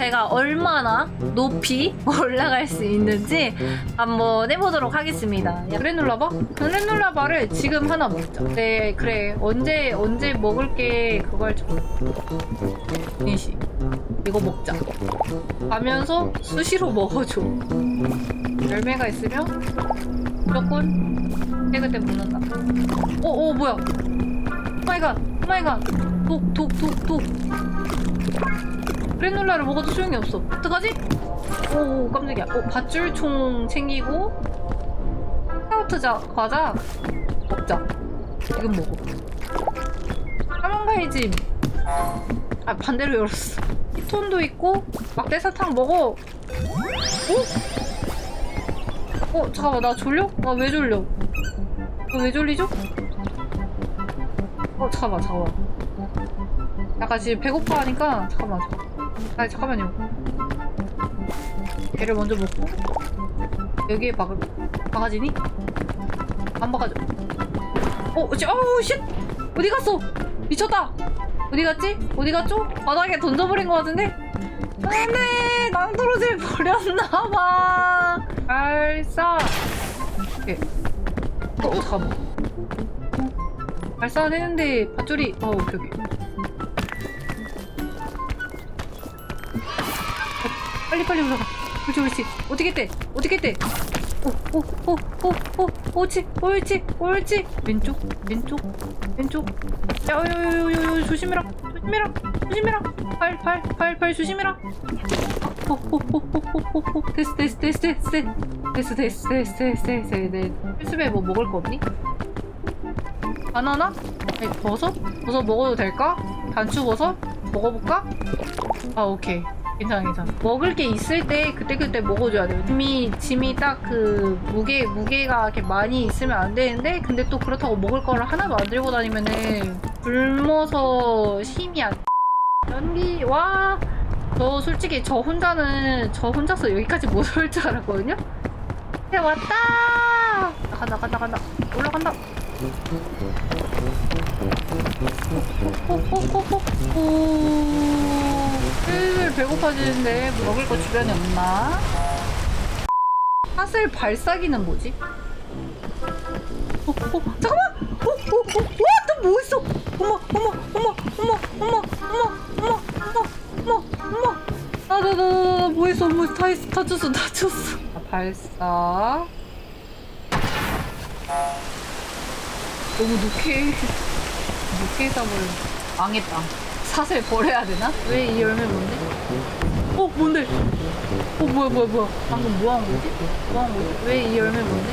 제가 얼마나 높이 올라갈 수 있는지 한번 해보도록 하겠습니다. 야, 그래놀라바? 그래놀라바를 지금 하나 먹자. 네, 그래. 언제 언제 먹을게 그걸 좀. 인식. 이거 먹자. 가면서 수시로 먹어줘. 열매가 있으면 무조건 깨그때 먹는다. 오, 오, 뭐야? 오마이갓, 오마이갓. 독, 독, 독, 독. 그래놀라를 먹어도 소용이 없어. 어떡하지? 오, 오 깜짝이야. 오, 밧줄총 챙기고 스카우트 자, 과자 먹자. 지금 먹어. 까만 집. 아, 반대로 열었어. 히톤도 있고 막대사탕 먹어. 오? 어, 잠깐만. 나 졸려? 나 왜 졸려? 나왜 졸리죠? 어, 잠깐만, 잠깐만. 약간 지금 배고파 하니까 잠깐만. 아니 잠깐만요. 얘를 먼저 먹고 여기에 막 바가지니? 안 바가지. 어, 씨, 아우 쉣! 어디 갔어? 미쳤다. 어디 갔지? 어디 갔죠? 바닥에 던져버린 것 같은데? 안돼, 낭떠러지를 버렸나봐. 발사. 오케이. 어, 잠깐만. 발사는 했는데 밧줄이. 어, 오케이 오케이. 빨리 빨리 올라가. 그렇지 그렇지. 어떻게 돼? 어떻게 돼? 오오오오오 옳지 옳지 옳지. 왼쪽 왼쪽 왼쪽. 야요요요요 조심해라 조심해라 조심해라. 팔팔팔팔 조심해라. 오오오오오오 됐어 됐어 됐어 됐어 됐어 됐어 됐어 됐어 됐어 됐어 네. 필수배 뭐 먹을 거 없니? 바나나? 아니, 버섯? 버섯 먹어도 될까? 단추 버섯? 먹어볼까? 아 오케이. 괜찮아 괜찮아. 먹을 게 있을 때 그때그때 먹어줘야 돼요 짐이 짐이 딱 그 무게 무게가 이렇게 많이 있으면 안 되는데 근데 또 그렇다고 먹을 거를 하나도 안 들고 다니면은 굶어서 힘이 안 연기 와 저 솔직히 저 혼자는 저 혼자서 여기까지 못 올 줄 알았거든요? 네 왔다! 나간다 간다 간다. 올라간다 호호호호호 슬슬 배고파지는데 먹을 거 주변에 없나? 사슬 발사기는 뭐지? 어, 어, 잠깐만! 어, 어, 어, 와, 또뭐 있어? 어머, 어머, 어머, 어머, 어머, 어머, 어머, 어머, 어머, 어머. 아, 나, 나, 나, 나, 뭐 있어? 뭐, 다 있어. 다 줬어, 다 줬어. 아, 발사. 너무 늦게, 늦게 해 서버려. 망했다. 사슬 버려야 되나? 왜 이 열매 뭔데? 어, 뭔데? 어, 뭐야, 뭐야, 뭐야. 방금 뭐 한 거지? 뭐 한 거지? 왜 이 열매 뭔데?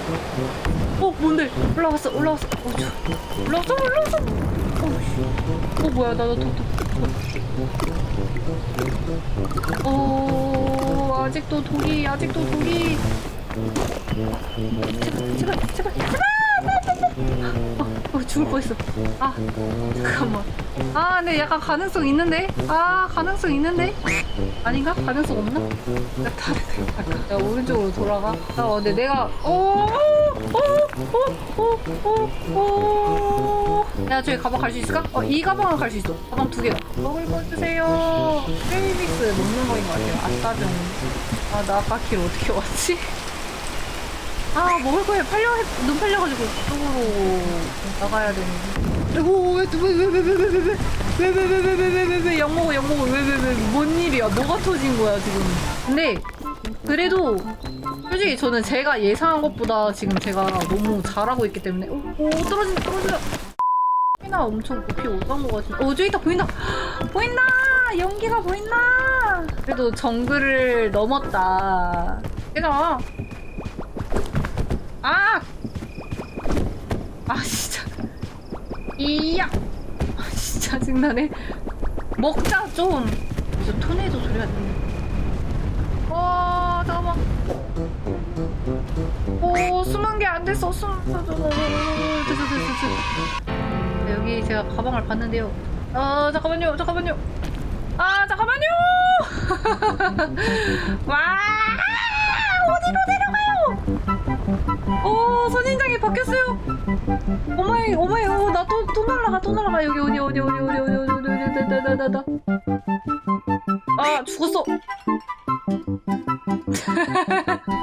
어, 뭔데? 올라갔어, 올라갔어. 어, 저, 올라갔어, 올라갔어. 어, 씨. 어, 뭐야, 나도 더. 어, 아직도 독이, 아직도 독이. 제발, 제발, 제발, 죽을 뻔했어. 아, 잠깐만. 아, 근데 약간 가능성 있는데? 아, 가능성 있는데? 아닌가? 가능성 없나? 나 다른 생각. 야, 오른쪽으로 돌아가. 아, 근데 내가, 오, 오, 오, 오, 오, 오. 야, 저기 가방 갈 수 있을까? 어, 이 가방은 갈수 있어. 가방 두 개다. 먹을 거 주세요. 프레이믹스 먹는 거인 것 같아요. 아따정. 아, 나 아까 길 어떻게 왔지? 아 먹을 거에 팔려 눈 팔려가지고 이쪽으로 나가야 되는데. 왜왜왜왜왜왜왜왜왜왜왜왜왜 약 먹어 왜왜왜뭔 일이야 뭐가 터진 거야 지금. 근데 그래도 솔직히 저는 제가 예상한 것보다 지금 제가 너무 잘하고 있기 때문에 오, 오 떨어진다 떨어진다. 나 엄청 높이 올라온 것 같은데. 어 저기 있다 보인다 보인다 연기가 보인다. 그래도 정글을 넘었다. 얘들아 아! 아 진짜 이야. 아 진짜 짜증나네. 먹자 좀. 그래서 토네이도 소리가 들리네 어 잠깐만 오 숨은 게 안 됐어 숨 됐어 됐어 여기 제가 가방을 봤는데요. 어 잠깐만요 잠깐만요. 아 잠깐만요! 와! 어디로 내려가요 오 선인장이 바뀌었어요 오마이 오마이 오나또 날라가 또 날라가 여기 어디 어디 어디 어디 어디 어디 어디 어디 어디 어디 어디 어디 어디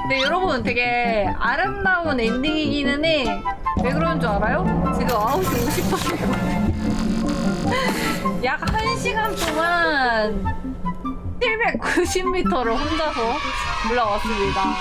네 여러분 되게 아름다운 엔딩이기는 해왜 그러는 줄 알아요? 지금 9시 50분이에요 약 1시간 동안 90m를 혼자서 올라왔습니다.